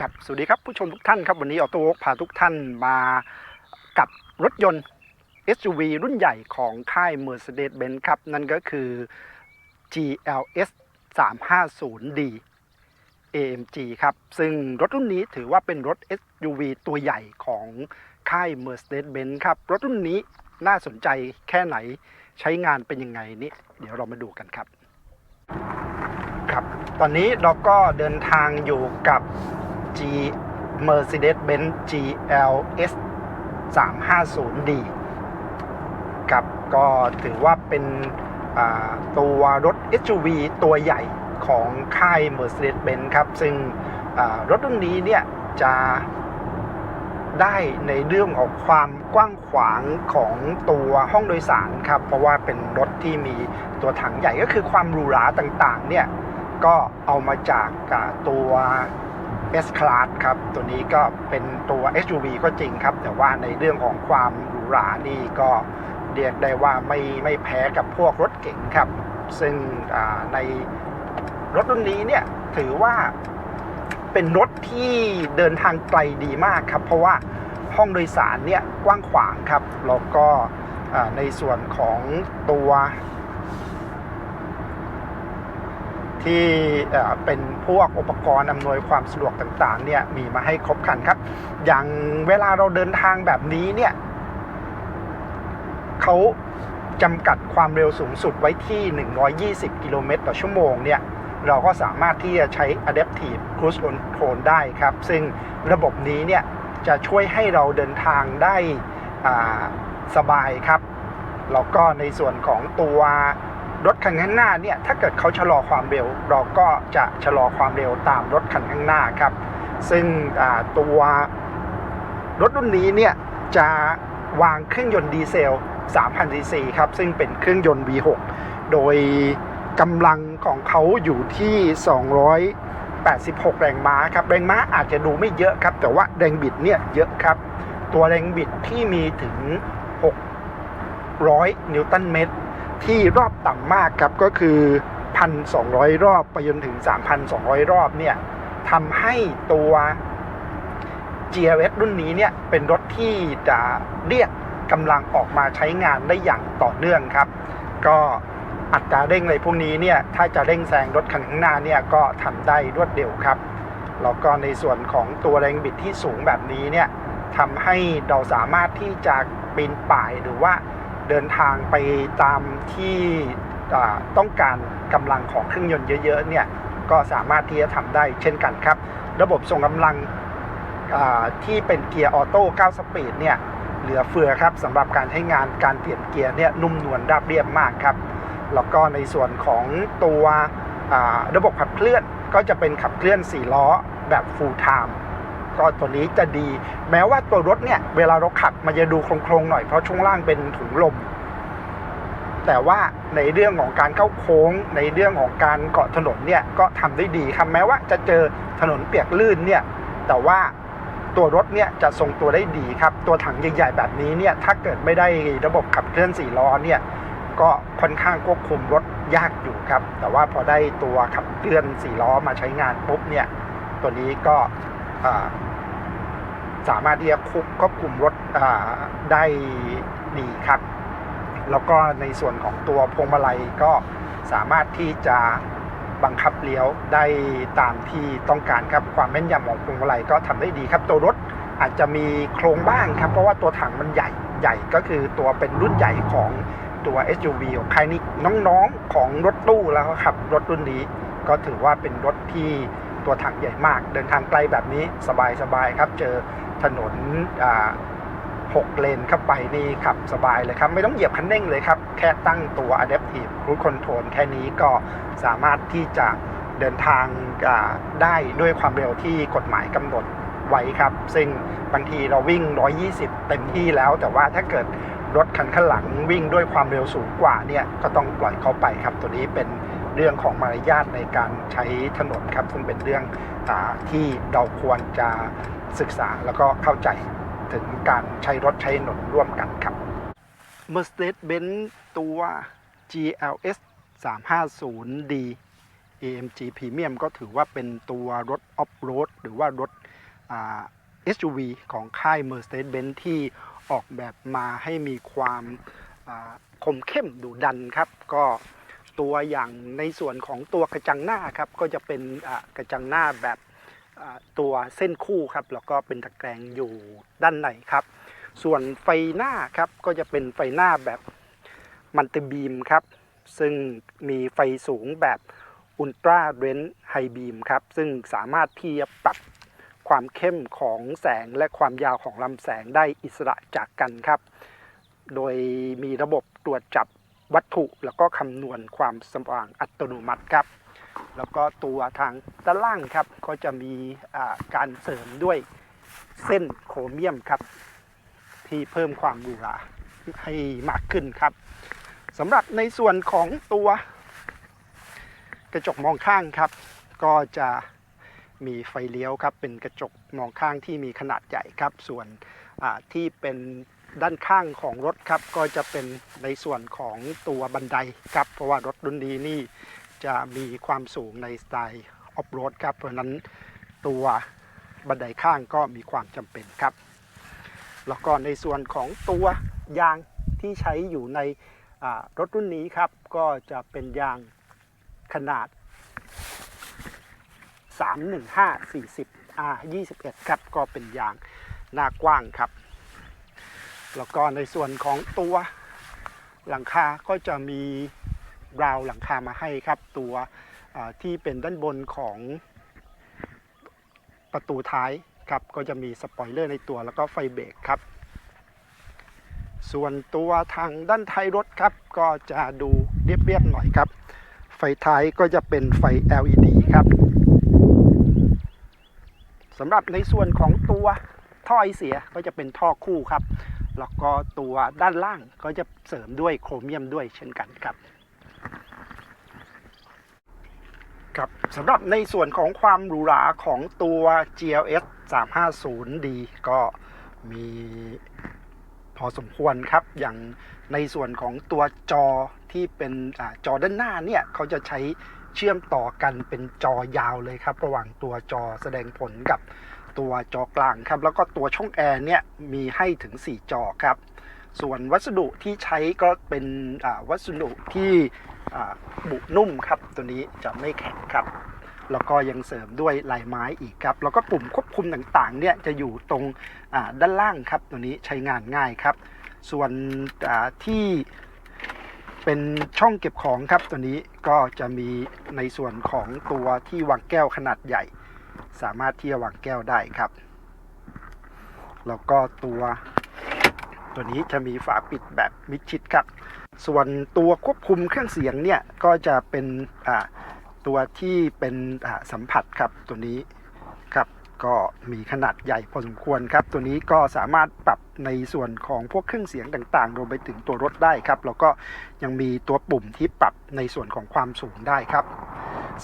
ครับสวัสดีครับผู้ชมทุกท่านครับวันนี้ออโต้พาทุกท่านมากับรถยนต์ SUV รุ่นใหญ่ของค่าย Mercedes-Benz ครับ นั่นก็คือ GLS 350D AMG ครับ ซึ่งรถรุ่นนี้ถือว่าเป็นรถ SUV ตัวใหญ่ของค่าย Mercedes-Benz ครับ รถรุ่นนี้น่าสนใจแค่ไหนใช้งานเป็นยังไงนี่เดี๋ยวเรามาดูกันครับ ครับ ตอนนี้เราก็เดินทางอยู่กับ Mercedes-Benz GLS 350D ครับก็ถือว่าเป็นตัวรถ SUV ตัวใหญ่ของค่าย Mercedes-Benz ครับ ซึ่งรถรุ่นนี้เนี่ยจะได้ในเรื่องของความกว้างขวางของตัวห้องโดยสารครับ เพราะว่าเป็นรถที่มีตัวถังใหญ่ก็คือความหรูหราต่างๆเนี่ยก็เอามาจากตัว S Class ครับ ตัวนี้ก็เป็นตัว SUV ก็จริงครับ แต่ว่าในเรื่องของความหรูหรานี่ก็เรียกได้ว่าไม่ไม่แพ้กับพวกรถเก๋งครับ ซึ่งในรถรุ่นนี้เนี่ยถือว่าเป็นรถที่เดินทางไกลดีมากครับ เพราะว่าห้องโดยสารเนี่ยกว้างขวางครับแล้วก็ในส่วนของตัว ที่เป็นพวกอุปกรณ์อำนวยความสะดวกต่างๆเนี่ยมีมาให้ครบครันครับ อย่างเวลาเราเดินทางแบบนี้เนี่ยเขาจำกัดความเร็วสูงสุดไว้ที่ 120 กิโลเมตรต่อชั่วโมงเนี่ยเราก็สามารถที่จะใช้ Adaptive Cruise Control ได้ครับ ซึ่งระบบนี้เนี่ยจะช่วยให้เราเดินทางได้สบายครับ แล้วก็ในส่วนของตัว รถคันข้างหน้าเนี่ยถ้าเกิดเขาชะลอความเร็ว เราก็จะชะลอความเร็วตามรถคันข้างหน้าครับ ซึ่งตัวรถรุ่นนี้เนี่ยจะวางเครื่องยนต์ดีเซล 3,000 ซีซีครับ ซึ่งเป็นเครื่องยนต์ V6 โดยกำลังของเขาอยู่ที่ 286 แรงม้าครับ แรงม้าอาจจะดูไม่เยอะครับ แต่ว่าแรงบิดเนี่ยเยอะครับ ตัวแรงบิดที่มีถึง 600 นิวตันเมตร ที่รอบต่ำมากครับก็คือ 1,200 รอบไปจนถึง 3,200 รอบเนี่ยทำให้ตัว GLS รุ่นนี้เนี่ยเป็นรถที่จะเรียกกำลังออกมาใช้งานได้อย่างต่อเนื่องครับ ก็อัตราเร่งอะไรพวกนี้เนี่ยถ้าจะเร่งแซงรถคันข้างหน้าเนี่ยก็ทำได้รวดเร็วครับแล้วก็ในส่วนของตัวแรงบิดที่สูงแบบนี้เนี่ยทำให้เราสามารถที่จะปีนป่ายหรือว่า เดินทางไปตามที่ต้องการกำลังของเครื่องยนต์เยอะๆเนี่ยก็สามารถที่จะทำได้เช่นกันครับ ระบบส่งกำลังที่เป็นเกียร์ออโต้9สปีดเนี่ยเหลือเฟือครับสำหรับการใช้งานการเปลี่ยนเกียร์เนี่ยนุ่มนวลราบเรียบมากครับ แล้วก็ในส่วนของตัวระบบขับเคลื่อนก็จะเป็นขับเคลื่อน 4 ล้อแบบ full time ก็ตัวนี้จะดี แม้ว่าตัวรถเนี่ย เวลาเราขับมันจะดูโครงๆหน่อยเพราะช่วงล่างเป็นถุงลม แต่ว่าในเรื่องของการเข้าโค้ง ในเรื่องของการเกาะถนนเนี่ยก็ทำได้ดีครับแม้ว่าจะเจอถนนเปียกลื่นเนี่ย แต่ว่าตัวรถเนี่ยจะทรงตัวได้ดีครับ ตัวถังใหญ่ๆแบบนี้เนี่ยถ้าเกิดไม่ได้ระบบขับเคลื่อน4ล้อเนี่ยก็ค่อนข้างควบคุมรถยากอยู่ครับ แต่ว่าพอได้ตัวขับเคลื่อน4ล้อมาใช้งานปุ๊บเนี่ย ตัวนี้ก็ สามารถที่จะควบควบคุมรถได้ดีครับ แล้วก็ในส่วนของตัวพวงมาลัยก็สามารถที่จะบังคับเลี้ยวได้ตามที่ต้องการครับ ความแม่นยำของพวงมาลัยก็ทำได้ดีครับ ตัวรถอาจจะมีโครงบ้างครับ เพราะว่าตัวถังมันใหญ่ใหญ่ก็คือตัวเป็นรุ่นใหญ่ของตัว SUV ของใครนี่น้องๆของรถตู้แล้วครับ รถรุ่นนี้ก็ถือว่าเป็นรถที่ ตัวถังใหญ่มาก เดินทางไกลแบบนี้สบายๆครับ เจอถนนอ่า6เลนเข้าไปนี่ขับสบายเลยครับ ไม่ต้องเหยียบคันเร่งเลยครับ แค่ตั้งตัว Adaptive Cruise Control แค่นี้ก็สามารถที่จะเดินทางได้ด้วยความเร็วที่กฎหมายกำหนดไว้ครับ ซึ่งบางทีเราวิ่ง 120 เต็มที่แล้ว แต่ว่าถ้าเกิดรถคันข้างหลังวิ่งด้วยความเร็วสูงกว่าเนี่ยก็ต้องปล่อยเขาไปครับ ตัวนี้เป็น เรื่องของมารยาทในการใช้ถนนครับซึ่งเป็นเรื่องอที่เราควรจะศึกษาแล้วก็เข้าใจถึงการใช้รถใช้ถนนร่วมกันครับ Mercedes-Benz ตัว GLS 350D AMG Premium ก็ถือว่าเป็นตัวรถออฟโรดหรือว่ารถ SUV ของค่าย Mercedes-Benz ที่ออกแบบมาให้มีความคมเข้มดุดันครับ ก็ ตัวอย่างในส่วนของตัวกระจังหน้าครับก็จะเป็นกระจังหน้าแบบตัวเส้นคู่ครับแล้วก็เป็นตะแกรงอยู่ด้านในครับ ส่วนไฟหน้าครับก็จะเป็นไฟหน้าแบบมันติบีมครับ ซึ่งมีไฟสูงแบบอุลตราเรนไฮบีมครับ ซึ่งสามารถที่จะปรับความเข้มของแสงและความยาวของลำแสงได้อิสระจากกันครับ โดยมีระบบตรวจจับ วัตถุ แล้วก็คำนวณความสว่างอัตโนมัติครับ แล้วก็ตัวทางด้านล่างครับก็จะมีการเสริมด้วยเส้นโครเมียมครับ ที่เพิ่มความหรูหราให้มากขึ้นครับสำหรับในส่วนของตัวกระจกมองข้างครับ ก็จะมีไฟเลี้ยวครับ เป็นกระจกมองข้างที่มีขนาดใหญ่ครับ ส่วนที่เป็น ด้านข้างของรถครับก็จะเป็นในส่วนของตัวบันไดครับ เพราะว่ารถรุ่นนี้นี่จะมีความสูงในสไตล์ออฟโรดครับ เพราะนั้นตัวบันไดข้างก็มีความจำเป็นครับ แล้วก็ในส่วนของตัวยางที่ใช้อยู่ในรถรุ่นนี้ครับ ก็จะเป็นยางขนาด 315 40 R 21 ครับ ก็เป็นยางหน้ากว้างครับ แล้วก็ในส่วนของตัวหลังคาก็จะมีราวหลังคามาให้ครับ ตัวที่เป็นด้านบนของประตูท้ายครับก็จะมีสปอยเลอร์ในตัวแล้วก็ไฟเบรกครับ ส่วนตัวทางด้านท้ายรถครับ ก็จะดูเรียบๆหน่อยครับ ไฟท้ายก็จะเป็นไฟ LED ครับสำหรับในส่วนของตัวท่อไอเสียก็จะเป็นท่อคู่ครับ แล้วก็ตัวด้านล่างก็จะเสริมด้วยโครเมียมด้วยเช่นกันครับครับสำหรับในส่วนของความหรูหราของตัว GLS 350D ก็มีพอสมควรครับ อย่างในส่วนของตัวจอที่เป็นอจอด้านหน้าเนี่ยเขาจะใช้เชื่อมต่อกันเป็นจอยาวเลยครับ ระหว่างตัวจอแสดงผลกับ ตัวจอกลางครับ แล้วก็ตัวช่องแอร์เนี่ยมีให้ถึง 4 จอครับ ส่วนวัสดุที่ใช้ก็เป็นวัสดุที่บุนุ่มครับ ตัวนี้จะไม่แข็งครับ แล้วก็ยังเสริมด้วยลายไม้อีกครับ แล้วก็ปุ่มควบคุมต่างๆเนี่ยจะอยู่ตรงด้านล่างครับ ตัวนี้ใช้งานง่ายครับ ส่วนที่เป็นช่องเก็บของครับตัวนี้ก็จะมีในส่วนของตัวที่วางแก้วขนาดใหญ่ สามารถที่จะวางแก้วได้ครับ แล้วก็ตัวตัวนี้จะมีฝาปิดแบบมิดชิดครับ ส่วนตัวควบคุมเครื่องเสียงเนี่ยก็จะเป็นตัวที่เป็นสัมผัสครับตัวนี้ครับก็มีขนาดใหญ่พอสมควรครับ ตัวนี้ก็สามารถปรับในส่วนของพวกเครื่องเสียงต่างๆรวมไปถึงตัวรถได้ครับ แล้วก็ยังมีตัวปุ่มที่ปรับในส่วนของความสูงได้ครับ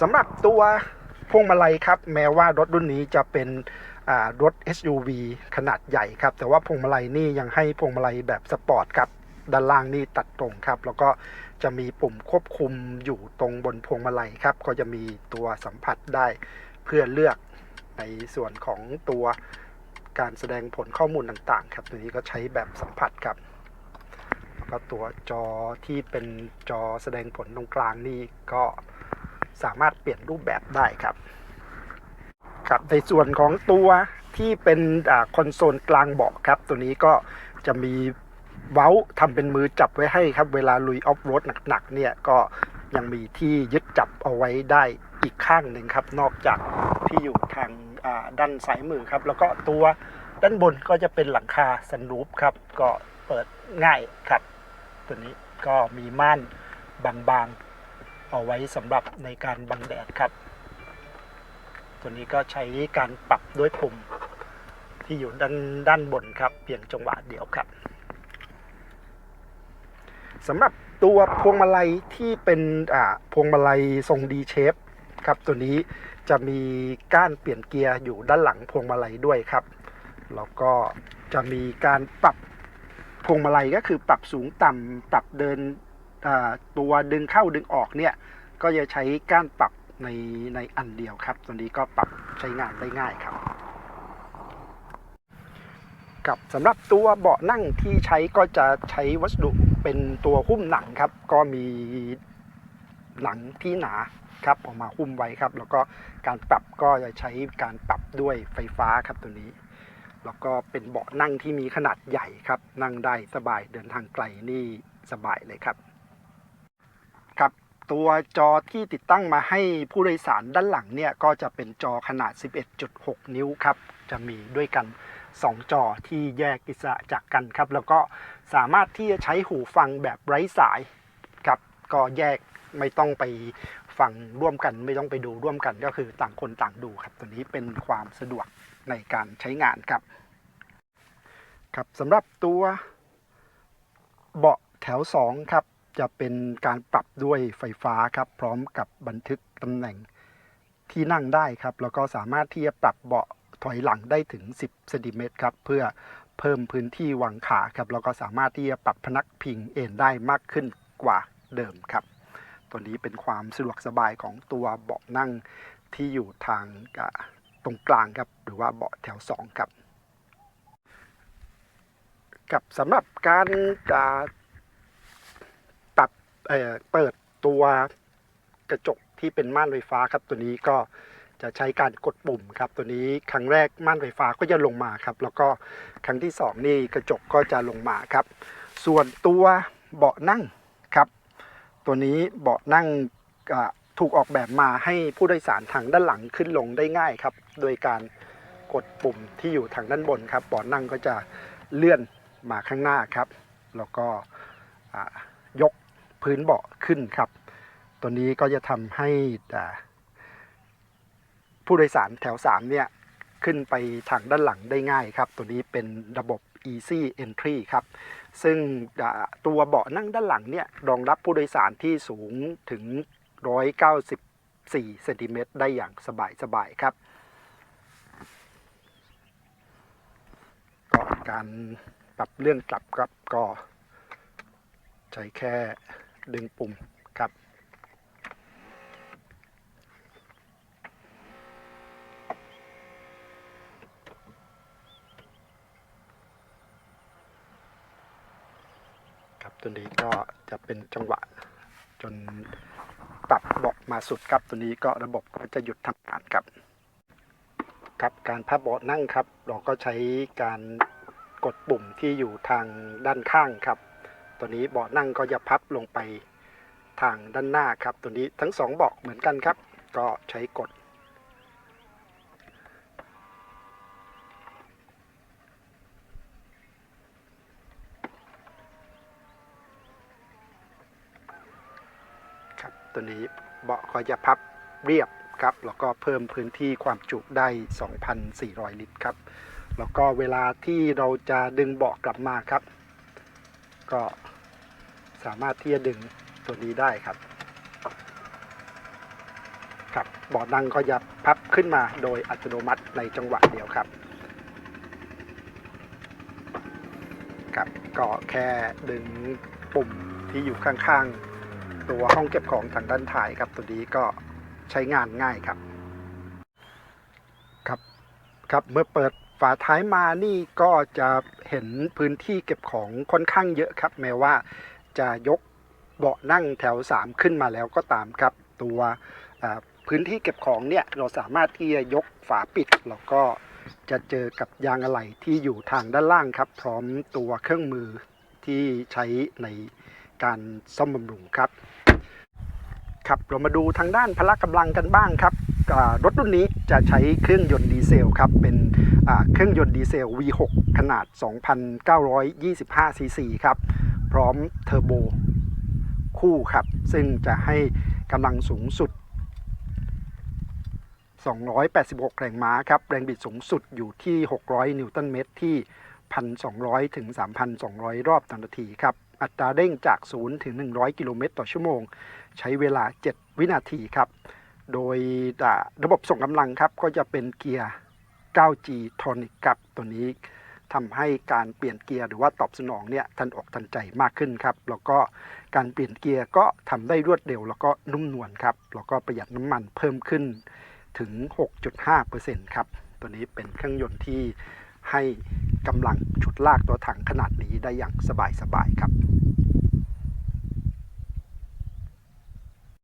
สำหรับตัว พวงมาลัยครับแม้ว่ารถรุ่นนี้จะเป็นรถ SUV ขนาดใหญ่ครับ แต่ว่าพวงมาลัยนี่ยังให้พวงมาลัยแบบสปอร์ตครับด้านล่างนี่ตัดตรงครับ แล้วก็จะมีปุ่มควบคุมอยู่ตรงบนพวงมาลัยครับ ก็จะมีตัวสัมผัสได้เพื่อเลือกในส่วนของตัวการแสดงผลข้อมูลต่างๆ ครับ ตัวนี้ก็ใช้แบบสัมผัสครับแล้วก็ตัวจอที่เป็นจอแสดงผลตรงกลางนี่ก็ สามารถเปลี่ยนรูปแบบได้ครับครับในส่วนของตัวที่เป็นคอนโซลกลางเบาะครับ ตัวนี้ก็จะมีเว้าทำเป็นมือจับไว้ให้ครับ เวลาลุยออฟโรดหนักๆเนี่ยก็ยังมีที่ยึดจับเอาไว้ได้อีกข้างหนึ่งครับ นอกจากที่อยู่ทางด้านซ้ายมือครับ แล้วก็ตัวด้านบนก็จะเป็นหลังคาสันรูปครับ ก็เปิดง่ายครับ ตัวนี้ก็มีม่านบางๆ เอาไว้สำหรับในการบังแดดครับ ตัวนี้ก็ใช้การปรับด้วยปุ่มที่อยู่ด้านด้านบนครับ เพียงจังหวะเดียวครับสำหรับตัวพวงมาลัยที่เป็นอ่าพวงมาลัยทรงดีเชฟครับ ตัวนี้จะมีก้านเปลี่ยนเกียร์อยู่ด้านหลังพวงมาลัยด้วยครับแล้วก็จะมีการปรับพวงมาลัยก็คือปรับสูงต่ำปรับเดิน ตัวดึงเข้าดึงออกเนี่ยก็จะใช้ก้านปรับในในอันเดียวครับ ตัวนี้ก็ปรับใช้งานได้ง่ายครับ กับสำหรับตัวเบาะนั่งที่ใช้ก็จะใช้วัสดุเป็นตัวหุ้มหนังครับ ก็มีหนังที่หนาครับออกมาหุ้มไว้ครับ แล้วก็การปรับก็จะใช้การปรับด้วยไฟฟ้าครับตัวนี้ แล้วก็เป็นเบาะนั่งที่มีขนาดใหญ่ครับ นั่งได้สบายเดินทางไกลนี่สบายเลยครับครับ ตัวจอที่ติดตั้งมาให้ผู้โดยสารด้านหลังเนี่ยก็จะเป็นจอขนาด 11.6 นิ้วครับ จะมีด้วยกัน 2 จอที่แยกอิสระจากกันครับ แล้วก็สามารถที่จะใช้หูฟังแบบไร้สายครับ ก็แยกไม่ต้องไปฟังร่วมกันไม่ต้องไปดูร่วมกันก็คือต่างคนต่างดูครับ ตัวนี้เป็นความสะดวกในการใช้งานครับ ครับสำหรับตัวเบาะแถว 2 ครับ จะเป็นการปรับด้วยไฟฟ้าครับ พร้อมกับบันทึกตำแหน่งที่นั่งได้ครับ แล้วก็สามารถที่จะปรับเบาะถอยหลังได้ถึง 10เซนติเมตรครับ เพื่อเพิ่มพื้นที่วางขาครับ แล้วก็สามารถที่จะปรับพนักพิงเอนได้มากขึ้นกว่าเดิมครับ ตัวนี้เป็นความสะดวกสบายของตัวเบาะนั่งที่อยู่ทางตรงกลางครับ หรือว่าเบาะแถว 2 ครับกับสำหรับการ เปิดตัวกระจกที่เป็นม่านไฟฟ้าครับ ตัวนี้ก็จะใช้การกดปุ่มครับ ตัวนี้ครั้งแรกม่านไฟฟ้าก็จะลงมาครับ แล้วก็ครั้งที่สองนี่กระจกก็จะลงมาครับ ส่วนตัวเบาะนั่งครับ ตัวนี้เบาะนั่งถูกออกแบบมาให้ผู้โดยสารทางด้านหลังขึ้นลงได้ง่ายครับ โดยการกดปุ่มที่อยู่ทางด้านบนครับเบาะนั่งก็จะเลื่อนมาข้างหน้าครับ แล้วก็ พื้นเบาะขึ้นครับ ตัวนี้ก็จะทำให้ผู้โดยสารแถว 3 เนี่ย ขึ้นไปทางด้านหลังได้ง่ายครับ ตัวนี้เป็นระบบ easy entry ครับ ซึ่งตัวเบาะนั่งด้านหลังเนี่ย รองรับผู้โดยสารที่สูงถึง 194เซนติเมตรได้อย่างสบายๆครับก็การปรับเรื่องกลับครับก็ใช้แค่ ดึงปุ่มครับครับตัวนี้ก็จะเป็นจังหวะจนปรับเบาะมาสุดครับตัวนี้ก็ระบบก็จะหยุดทำงานครับครับการพับเบาะนั่งครับ เราก็ใช้การกดปุ่มที่อยู่ทางด้านข้างครับ ตัวนี้เบาะนั่งก็จะพับลงไปทางด้านหน้าครับ ตัวนี้ทั้งสองเบาะเหมือนกันครับ ก็ใช้กด ครับตัวนี้เบาะก็จะพับเรียบครับ แล้วก็เพิ่มพื้นที่ความจุได้ 2,400 ลิตรครับ แล้วก็เวลาที่เราจะดึงเบาะกลับมาครับ ก็ สามารถที่จะดึงตัวนี้ได้ครับครับเบาะนั่งก็จะพับขึ้นมาโดยอัตโนมัติในจังหวะเดียวครับครับก็แค่ดึงปุ่มที่อยู่ข้างๆ ตัวห้องเก็บของทางด้านท้ายครับ ตัวนี้ก็ใช้งานง่ายครับ ครับครับเมื่อเปิดฝาท้ายมานี่ก็จะเห็นพื้นที่เก็บของค่อนข้างเยอะครับ แม้ว่า จะยกเบาะนั่งแถว 3 ขึ้นมาแล้วก็ตามครับ ตัวพื้นที่เก็บของเนี่ยเราสามารถที่จะยกฝาปิด แล้วก็จะเจอกับยางอะไหล่ที่อยู่ทางด้านล่างครับ พร้อมตัวเครื่องมือที่ใช้ในการซ่อมบำรุงครับครับเรามาดูทางด้านพละกำลังกันบ้างครับรถรุ่นนี้จะใช้เครื่องยนต์ดีเซลครับ เป็นเครื่องยนต์ดีเซล V6 ขนาด 2,925ซีซีครับ พร้อมเทอร์โบคู่ครับ ซึ่งจะให้กำลังสูงสุด 286 แรงม้าครับ แรงบิดสูงสุดอยู่ที่ 600 นิวตันเมตรที่ 1,200 ถึง 3,200 รอบต่อนาทีครับ อัตราเร่งจาก 0 ถึง 100 กิโลเมตรต่อชั่วโมง ใช้เวลา 7 วินาทีครับ โดยระบบส่งกำลังครับ ก็จะเป็นเกียร์ 9G Tronic ครับตัวนี้ ทำให้การเปลี่ยนเกียร์หรือว่าตอบสนองเนี่ยทันอกทันใจมากขึ้นครับ แล้วก็การเปลี่ยนเกียร์ก็ทำได้รวดเร็ว แล้วก็นุ่มนวลครับ แล้วก็ประหยัดน้ำมันเพิ่มขึ้นถึง 6.5%ครับ ตัวนี้เป็นเครื่องยนต์ที่ให้กำลังชุดลากตัวถังขนาดนี้ได้อย่างสบายๆครับ